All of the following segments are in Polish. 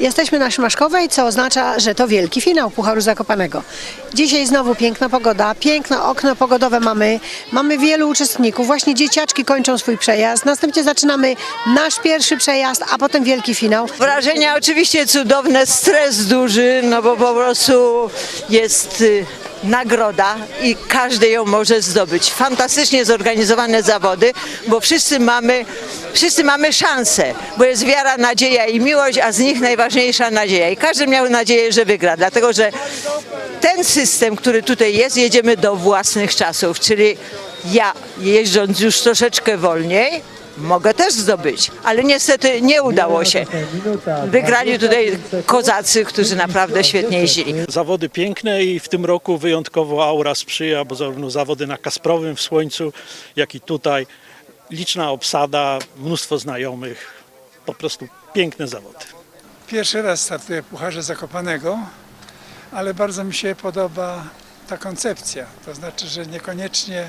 Jesteśmy na Szymaszkowej, co oznacza, że to wielki finał Pucharu Zakopanego. Dzisiaj znowu piękna pogoda, piękne okno pogodowe mamy. Mamy wielu uczestników. Właśnie dzieciaczki kończą swój przejazd. Następnie zaczynamy nasz pierwszy przejazd, a potem wielki finał. Wrażenia oczywiście cudowne, stres duży, no bo po prostu jest y, nagroda i każdy ją może zdobyć. Fantastycznie zorganizowane zawody, bo wszyscy mamy, wszyscy mamy szansę, bo jest wiara, nadzieja i miłość, a z nich najważniejsza nadzieja. I każdy miał nadzieję, że wygra, dlatego że ten system, który tutaj jest, jedziemy do własnych czasów, czyli ja jeżdżąc już troszeczkę wolniej, mogę też zdobyć, ale niestety nie udało się. Wygrali tutaj kozacy, którzy naprawdę świetnie jeździli. Zawody piękne i w tym roku wyjątkowo aura sprzyja, bo zarówno zawody na Kasprowym w słońcu, jak i tutaj. Liczna obsada, mnóstwo znajomych, po prostu piękne zawody. Pierwszy raz startuję w Pucharze Zakopanego, ale bardzo mi się podoba ta koncepcja. To znaczy, że niekoniecznie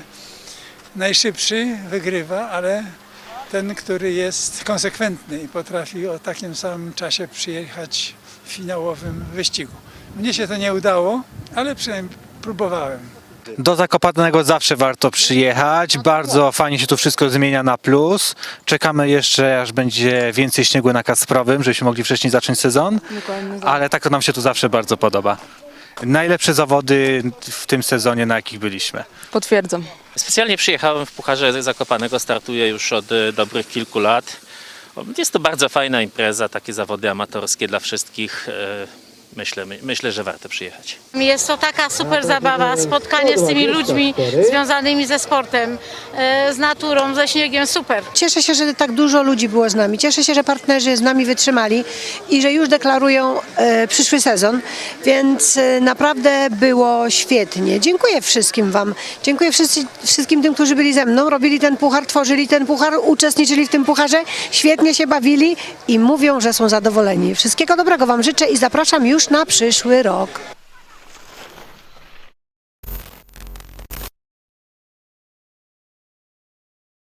najszybszy wygrywa, ale ten, który jest konsekwentny i potrafi o takim samym czasie przyjechać w finałowym wyścigu. Mnie się to nie udało, ale przynajmniej próbowałem. Do Zakopanego zawsze warto przyjechać. Bardzo fajnie się tu wszystko zmienia na plus. Czekamy jeszcze, aż będzie więcej śniegu na Kasprowym, żebyśmy mogli wcześniej zacząć sezon. Ale tak to nam się tu zawsze bardzo podoba. Najlepsze zawody w tym sezonie, na jakich byliśmy. Potwierdzam. Specjalnie przyjechałem w Pucharze Zakopanego, startuję już od e, dobrych kilku lat. Jest to bardzo fajna impreza, takie zawody amatorskie dla wszystkich. Myślę, my- myślę, że warto przyjechać. Jest to taka super zabawa, spotkanie z tymi ludźmi związanymi ze sportem, e, z naturą, ze śniegiem, super. Cieszę się, że tak dużo ludzi było z nami. Cieszę się, że partnerzy z nami wytrzymali i że już deklarują e, przyszły sezon, więc e, naprawdę było świetnie. Dziękuję wszystkim Wam. Dziękuję wszyscy, wszystkim tym, którzy byli ze mną, robili ten puchar, tworzyli ten puchar, uczestniczyli w tym pucharze, świetnie się bawili i mówią, że są zadowoleni. Wszystkiego dobrego Wam życzę i zapraszam już na przyszły rok.